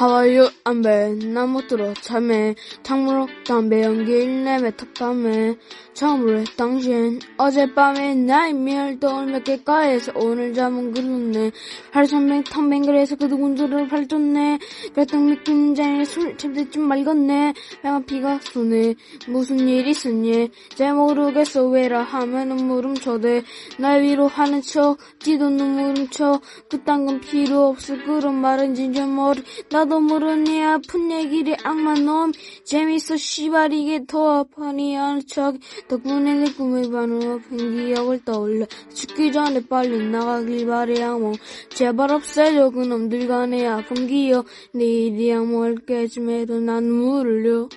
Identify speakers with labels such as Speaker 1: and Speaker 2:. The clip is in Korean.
Speaker 1: You? 안배 나못 들어 참해 창문으로 담배 연기를 내뱉어 밤에 처음으로 당신 어젯밤에 나의 미열도 몇 개가에서 오늘 잠은 그렇네. 하루삼백 탕뱅그레에서 그 누군지를 발줬네. 결정 믿기는 자에 술 침대쯤 말겠네. 배가 피가 쏘네. 무슨 일 있었니? 잘 모르겠어. 왜라 하면 눈물음 쳐대. 날 위로하는 척 지도 눈물음 쳐. 그딴 건 필요 없어. 그런 말은 진짜 머리. 나도 모르니 아픈 얘기를 악마 놈 재밌어. 씨발 이게 더 아파니. 하는 척 덕분에 내 꿈의 반으로 아픈 기억을 떠올려. 죽기 전에 빨리 나가길 바래 양몽 제발 없애줘 그놈들 간의 아픈 기억. 내일이야 뭘 깨짐해도 난 눈물을 흘려